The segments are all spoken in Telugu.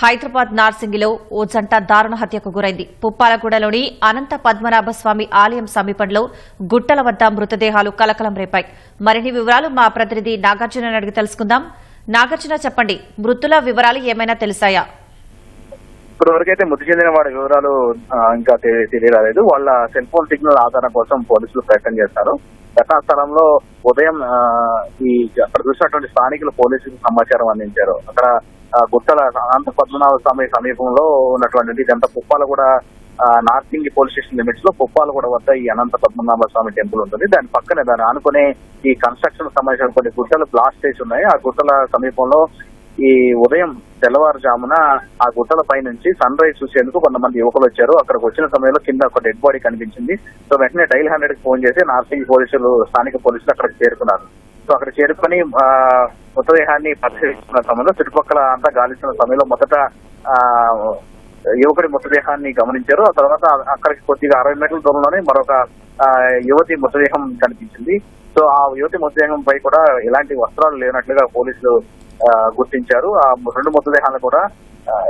హైదరాబాద్ నార్సింగిలో ఓ జంట దారుణ హత్యకు గురైంది. పుప్పాలగూడలోని అనంత పద్మనాభ స్వామి ఆలయం సమీపంలో గుట్టల వద్ద మృతదేహాలు కలకలం రేపాయి. మరిన్ని వివరాలు మా ప్రతినిధి నాగార్జున అడిగి తెలుసుకుందాం. నాగార్జున చెప్పండి మృతుల వివరాలు ఏమైనా తెలిసాయా? ఇప్పటివరకైతే మృతి చెందిన వాడి వివరాలు ఇంకా తెలియరాలేదు. వాళ్ళ సెల్ ఫోన్ సిగ్నల్ ఆధారం కోసం పోలీసులు ప్రయత్నం చేస్తారు. ఘటనా స్థలంలో ఉదయం ఈ అక్కడ చూసినటువంటి స్థానికులు పోలీసులకు సమాచారం అందించారు. అక్కడ గుట్టల అనంత పద్మనాభ స్వామి సమీపంలో ఉన్నటువంటి ఇదంతా పుప్పాల కూడా నార్సింగి పోలీస్ స్టేషన్ లిమిట్స్లో పుప్పాల కూడా వద్ద ఈ అనంత పద్మనాభ స్వామి టెంపుల్ ఉంటుంది. దాని పక్కనే దాన్ని ఆనుకునే ఈ కన్స్ట్రక్షన్ సంబంధించిన కొన్ని గుట్టలు బ్లాస్ట్ చేసి ఉన్నాయి. ఆ గుట్టల సమీపంలో ఈ ఉదయం తెల్లవారుజామున ఆ గుట్టల పై నుంచి సన్ రైజ్ చూసేందుకు కొంతమంది యువకులు వచ్చారు. అక్కడికి వచ్చిన సమయంలో కింద ఒక డెడ్ బాడీ కనిపించింది. సో వెంటనే డైల్ హండ్రెడ్కి ఫోన్ చేసి నార్సింగ్ పోలీసులు స్థానిక పోలీసులు అక్కడికి చేరుకున్నారు. సో అక్కడ చేరుకొని మృతదేహాన్ని పరిశీలిస్తున్న సమయంలో చుట్టుపక్కల అంతా గాలిస్తున్న సమయంలో మొదట ఆ యువకుడి మృతదేహాన్ని గమనించారు. ఆ తర్వాత అక్కడికి కొద్దిగా అరవై మీటర్ల దూరంలోనే మరొక యువతి మృతదేహం కనిపించింది. సో ఆ యువతి మృతదేహం పై కూడా ఎలాంటి వస్త్రాలు లేనట్లుగా పోలీసులు గుర్తించారు. ఆ రెండు మృతదేహాలను కూడా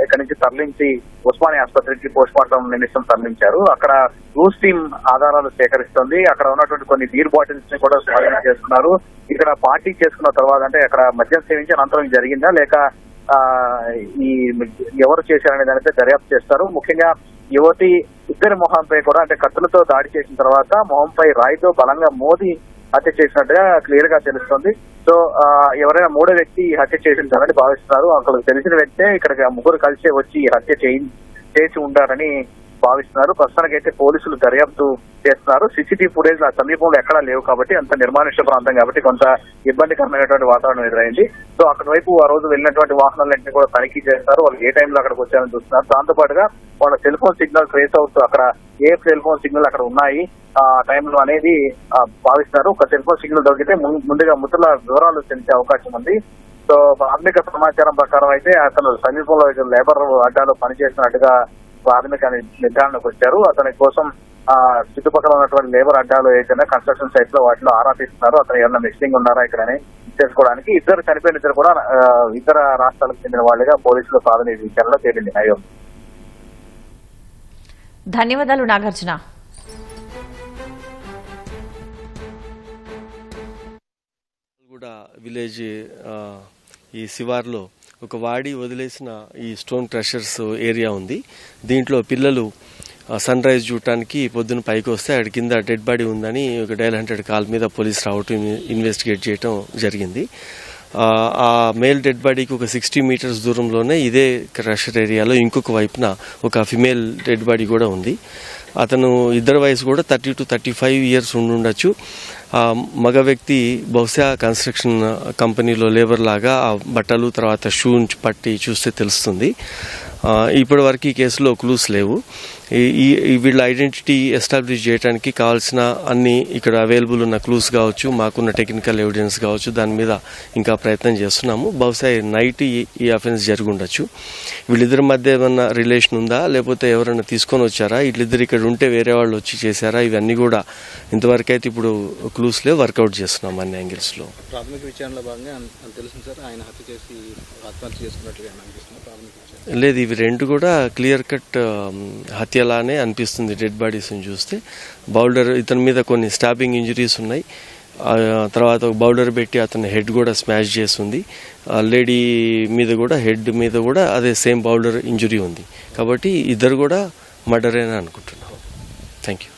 ఇక్కడి నుంచి తరలించి ఉస్మానియా ఆసుపత్రికి పోస్ట్ మార్టం నిమిషం తరలించారు. అక్కడ న్యూస్ టీమ్ ఆధారాలు సేకరిస్తుంది. అక్కడ ఉన్నటువంటి కొన్ని బీర్ బాటిల్స్ని కూడా స్వాధీనం చేసుకున్నారు. ఇక్కడ పార్టీ చేసుకున్న తర్వాత అంటే అక్కడ మద్యం సేవించి అనంతరం జరిగిందా? లేక ఆ, ఈ ఎవరు చేశారనే దానిపై దర్యాప్తు చేస్తారు. ముఖ్యంగా యువతి ఇద్దరి మొహంపై కూడా అంటే కత్తులతో దాడి చేసిన తర్వాత మొహంపై రాయితో బలంగా మోదీ హత్య చేసినట్టుగా క్లియర్గా తెలుస్తుంది. సో ఆ, ఎవరైనా మూడో వ్యక్తి హత్య చేసింటారని భావిస్తున్నారు. అక్కడ తెలిసిన వ్యక్తే ఇక్కడికి ముగ్గురు కలిసి వచ్చి హత్య చేయి చేసి ఉంటారని భావిస్తున్నారు. ప్రస్తుతానికైతే పోలీసులు దర్యాప్తు చేస్తున్నారు. సీసీటీవీ ఫుటేజ్ ఆ సమీపంలో ఎక్కడా లేవు కాబట్టి అంత నిర్మానుష్య ప్రాంతం కాబట్టి కొంత ఇబ్బందికరమైనటువంటి వాతావరణం ఎదురైంది. సో అక్కడ వైపు ఆ రోజు వెళ్ళినటువంటి వాహనాలన్నింటినీ కూడా తనిఖీ చేస్తారు. వాళ్ళు ఏ టైంలో అక్కడికి వచ్చారని చూస్తున్నారు. దాంతో పాటుగా వాళ్ళ సెల్ ఫోన్ సిగ్నల్ ట్రేస్ అవుతూ అక్కడ ఏ సెల్ ఫోన్ సిగ్నల్ అక్కడ ఉన్నాయి ఆ టైంలో అనేది భావిస్తున్నారు. ఒక సెల్ ఫోన్ సిగ్నల్ దొరికితే ముందుగా మృతుల వివరాలు తెలిసే అవకాశం ఉంది. సో ప్రాథమిక సమాచారం ప్రకారం అయితే అతను సమీపంలో లేబర్ అడ్డాలో పనిచేసినట్టుగా ప్రాథమిక నిర్ధారణకు వచ్చారు. అతని కోసం ఆ చుట్టుపక్కల ఉన్నటువంటి లేబర్ అడ్డాలు ఏదైనా కన్స్ట్రక్షన్ సైట్లో వాటిలో ఆరా తీస్తున్నారు. అతను ఏమైనా మిస్సింగ్ ఉన్నారా ఇక్కడ అని తెలుసుకోవడానికి. ఇద్దరు చనిపోయిన ఇద్దరు కూడా ఇతర రాష్ట్రాలకు చెందిన వాళ్ళుగా పోలీసులు ప్రాథమిక విచారణలో తేలింది అయ్యో ధన్యవాదాలు నాగార్జున. కూడా విలేజ్ ఈ శివార్లో ఒక వాడి వదిలేసిన ఈ స్టోన్ క్రషర్స్ ఏరియా ఉంది. దీంట్లో పిల్లలు సన్ రైజ్ చూడటానికి పొద్దున పైకి వస్తే అక్కడ కింద డెడ్ బాడీ ఉందని ఒక డైల్ హండ్రెడ్ కాల్ మీద పోలీస్ రావటం ఇన్వెస్టిగేట్ చేయటం జరిగింది. ఆ, మేల్ డెడ్ బాడీకి ఒక సిక్స్టీ మీటర్స్ దూరంలోనే ఇదే క్రషర్ ఏరియాలో ఇంకొక వైపున ఒక ఫిమేల్ డెడ్ బాడీ కూడా ఉంది. అతను ఇద్దరు వయసు కూడా thirty to thirty five years ఉండుండొచ్చు. ఆ మగ వ్యక్తి బహుశా కన్స్ట్రక్షన్ కంపెనీలో లేబర్ లాగా ఆ బట్టలు తర్వాత షూ పట్టి చూస్తే తెలుస్తుంది. ఇప్పటి వరకు ఈ కేసులో క్లూస్ లేవు. ఈ- వీళ్ళ ఐడెంటిటీ ఎస్టాబ్లిష్ చేయడానికి కావాల్సిన అన్ని ఇక్కడ అవైలబుల్ ఉన్న క్లూస్ కావచ్చు మాకున్న టెక్నికల్ ఎవిడెన్స్ కావచ్చు దాని మీద ఇంకా ప్రయత్నం చేస్తున్నాము. బహుశా నైట్ ఈ అఫెన్స్ జరిగి ఉండొచ్చు వీళ్ళిద్దరి మధ్య ఏమన్నా రిలేషన్ ఉందా? లేకపోతే ఎవరైనా తీసుకొని వచ్చారా? వీళ్ళిద్దరు ఇక్కడ ఉంటే వేరే వాళ్ళు వచ్చి చేశారా? ఇవన్నీ కూడా ఇంతవరకు అయితే ఇప్పుడు క్లూస్ లేవు వర్కౌట్ చేస్తున్నాం అన్ని యాంగిల్స్లో. ప్రాథమిక విచారణలో భాగంగా తెలిసింది సార్. ఆయన హత్య చేసి ఆత్మహత్య చేసుకున్నట్లుగా లేదు ఇవి రెండు కూడా క్లియర్ కట్ హత్యలానే అనిపిస్తుంది డెడ్ బాడీస్ని చూస్తే. బౌల్డర్ ఇతని మీద కొన్ని స్టాబింగ్ ఇంజరీస్ ఉన్నాయి. తర్వాత ఒక బౌలర్ పెట్టి అతని హెడ్ కూడా స్మాష్ చేస్తుంది. లేడీ మీద కూడా హెడ్ మీద కూడా అదే సేమ్ బౌలర్ ఇంజురీ ఉంది. కాబట్టి ఇద్దరు కూడా మర్డరేనా అనుకుంటున్నాం. Thank you